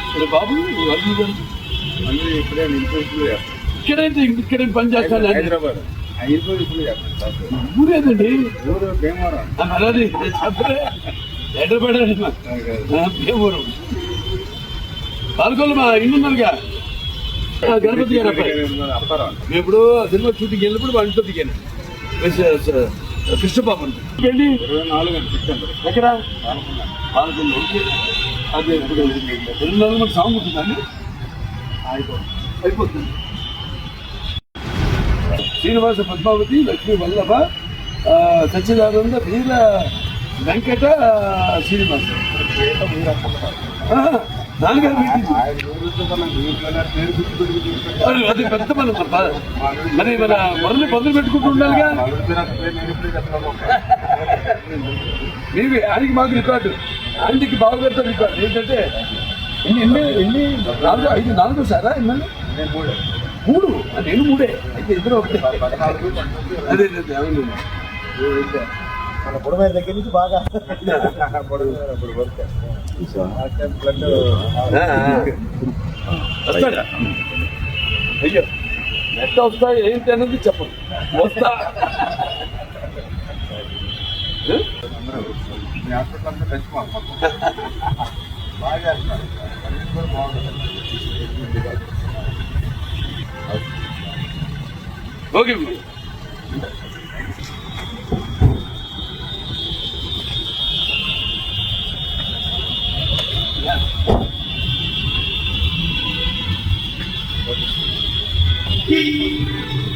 ఇప్పుడు బాబు చేస్తాను ఇక్కడైతే ఇక్కడే పని చేస్తాను హైదరాబాద్ ఊరేదండి? మరది చెప్పరే ఎడబడాడు భీమవరం. పాల్గొల్లు మా ఆ, గణపతి గారు మేము ఇప్పుడు సినిమా షూటింగ్ వెళ్ళినప్పుడు వాళ్ళ ఇంట్లో దిగాను. కృష్ణబాబు వెళ్ళి ఎక్కడ? ఓకే. అదే ఇప్పుడు రెండు నాలుగు మంది సాంగ్ ఉంటుందండి అయిపోతుంది. అయిపోతుంది. శ్రీనివాస పద్మావతి లక్ష్మీ వల్లభ ఆ, సచ్చిదానంద వీర వెంకట శ్రీనివాస. తీసుకెళ్ళి అది పెద్ద మనం మరి మన మొదలు మొదలు పెట్టుకుంటూ ఉండాలిగా. మీవి ఆయనకి మాకు రికార్డు. ఆయనకి బావగారితో రికార్డు. ఏంటంటే ఎన్ని ఎన్ని ఎన్ని నాలుగు ఐదు నాలుగు సారా ఎమ్మెల్యే? నేను కూడా మూడు. నేను మూడే. అయితే ఇద్దరు ఒకటే. అదే అవును. మన బుడమే దగ్గర నుంచి బాగా ఇప్పుడు ఆ టైం వస్తాడా అయ్యో ఎట్లా వస్తా ఏంటి అనేది చెప్పండి వస్తా బాగా బాగుంటుంది ఓకే que